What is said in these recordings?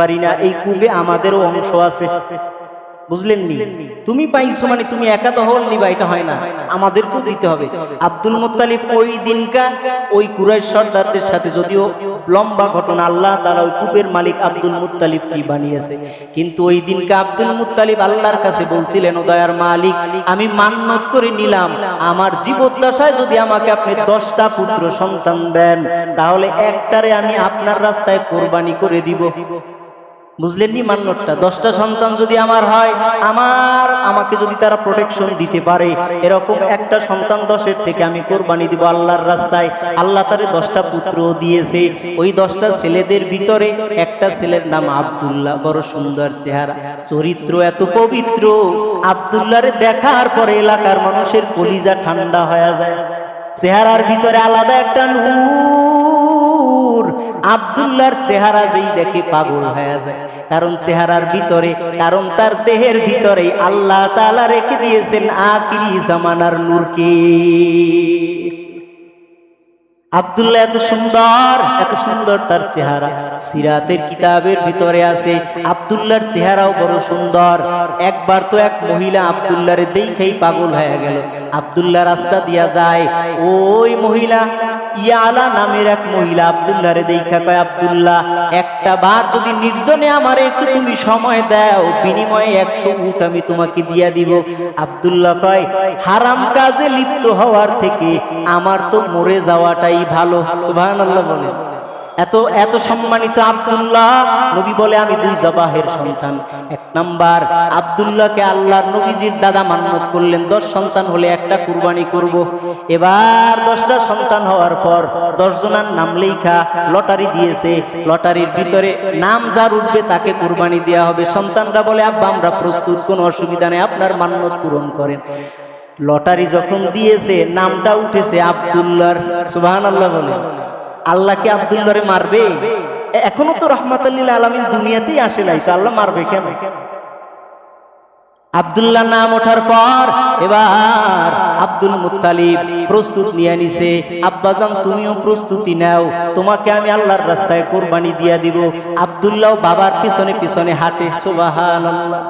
পারি না, এই কূপে আমাদেরও অংশ আছে। তুমি পাইছো মানে তুমি একা তো হল নিবা এটা হয় না। আমাদেরকেও দিতে হবে। আব্দুল মুত্তালিব ওই দিনকা ওই সর্দারদের সাথে যদিও লম্বা ঘটনা, আল্লাহ ওই কূপের মালিক আব্দুল মুত্তালিব কি বানিয়েছে। কিন্তু ওই দিনকা আব্দুল মুত্তালিব আল্লাহর কাছে বলছিলেন, ও দয়ার মালিক, আমি মান্নত করে নিলাম। আমার জীবদ্দশায় যদি আমাকে আপনি দশটা পুত্র সন্তান দেন, তাহলে একটারে আমি আপনার রাস্তায় কোরবানি করে দিব। বুঝলেন নি মান্যটা দশটা সন্তান যদি আমার হয়, আমার আমাকে যদি তারা প্রোটেকশন দিতে পারে, এরকম একটা সন্তান দশের থেকে আমি কোরবানি দিব আল্লাহর রাস্তায়। আল্লাহ তারে দশটা পুত্র দিয়েছে। ওই দশটা ছেলেদের ভিতরে একটা ছেলের নাম আব্দুল্লাহ, বড় সুন্দর চেহারা। চরিত্র এত পবিত্র, আব্দুল্লাহরে দেখার পরে এলাকার মানুষের কলিজা ঠান্ডা হয়ে যায়। চেহারার ভিতরে আলাদা একটা নূর। আব্দুল্লাহর চেহারা যেই দেখে পাগল হয়ে যায়। কারণ চেহারার ভিতরে, কারণ তার দেহের ভিতরে আল্লাহ তালা রেখে দিয়েছেন আখিরি জামানার নূরকে। আব্দুল্লাহ এত সুন্দর এত সুন্দর তার চেহারা। সিরাতের কিতাবের ভিতরে আছে, আব্দুল্লাহর চেহারাও বড় সুন্দর। একবার তো এক মহিলা আব্দুল্লাহরে দেখেই পাগল হয়ে গেল। আব্দুল্লাহ রাস্তা দিয়া যায়, ওই মহিলা, ইয়ালা নামের এক মহিলা আব্দুল্লাহরে দেখা কয়, আব্দুল্লাহ, একটা বার যদি নির্জনে আমার একটু তুমি সময় দাও, বিনিময়ে একশো উট আমি তোমাকে দিয়া দিব। আব্দুল্লাহ কয়, হারাম কাজে লিপ্ত হওয়ার থেকে আমার তো মরে যাওয়াটাই ভালো, সুবহানাল্লাহ বলে। এত এত সম্মানিত আব্দুল্লাহ, নবী বলে আমি দুই জবাহের সন্তান। এক নাম্বার, আব্দুল্লাহকে আল্লাহর নবীজির দাদা মান্নত করলেন। দশ সন্তান হলে একটা কুরবানি করব। এবার দশটা সন্তান হওয়ার পর দশ জনার নাম লেখা লটারি দিয়েছে। লটারির ভিতরে নাম যার উঠবে তাকে কুরবানি দেওয়া হবে। সন্তানরা বলে, আব্বা, আমরা প্রস্তুত, কোনো অসুবিধা নেই, আপনার মান্নত পূরণ করেন। লটারি যখন দিয়েছে, নামটা উঠেছে আব্দুল্লাহর সুবাহান আল্লাহ বলে। আল্লাহ কি আব্দুল্লাহরে মারবে? এখনও তো রহমাতাল্লিল আলমিন দুনিয়াতেই আসে নাই, তো আল্লাহ মারবে কেন? আব্দুল্লাহ নাম ওঠার পর এবার আব্দুল মুত্তালিব প্রস্তুত নিয়ে নিছে, আব্বাজান তুমিও প্রস্তুতি নাও, তোমাকে আমি আল্লাহর রাস্তায় কোরবানি দিয়া দিব। আব্দুল্লাহ বাবার পিছনে পিছনে হাঁটে, সুবহানাল্লাহ।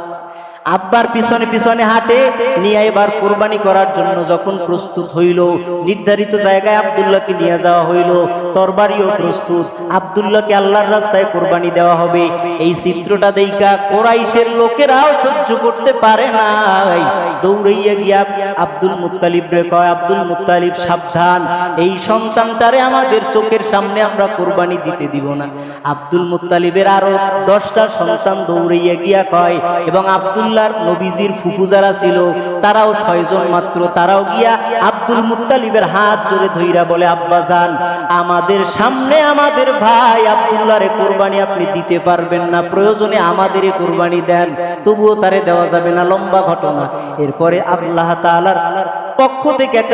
আব্বার পিছনে পিছনে হাঁটে নিয়ে এবার কোরবানি করার জন্য যখন প্রস্তুত হইল, নির্ধারিত জায়গায় আব্দুল্লাহকে নিয়ে যাওয়া হইল, তরবারিও প্রস্তুত। আব্দুল্লাহকে আল্লাহর রাস্তায় কোরবানি দেওয়া হবে। এই চিত্রটা দেইকা কোরাইশের লোকেরাও সহ্য করতে পারে নাই। দৌড়াইয়া গিয়া আব্দুল মুত্তালিব রে কয়, আব্দুল মুত্তালিব, সাবধান। এই সন্তানটারে আমাদের চোখের সামনে আমরা কোরবানি দিতে দিব না। আব্দুল মুত্তালিবের আরও দশটা সন্তান দৌড়াইয়া গিয়া কয়, এবং আব্দুল্লাহর নবীজির ফুফু যারা ছিল, তারাও ছয়জন মাত্র। তারাও গিয়া আব্দুল মুতালিবের হাত ধরে ধৈরা বলে, আব্বা যান আমাদের সামনে আমাদের ভাই আব্দুল্লাহরে কোরবানি আপনি দিতে পারবেন না, প্রয়োজনে আমাদেরই কোরবানি দেন। তবুও তারে দেওয়া যাবে না, লম্বা ঘটনা। এরপরে আল্লাহ তালার পক্ষ থেকে একটা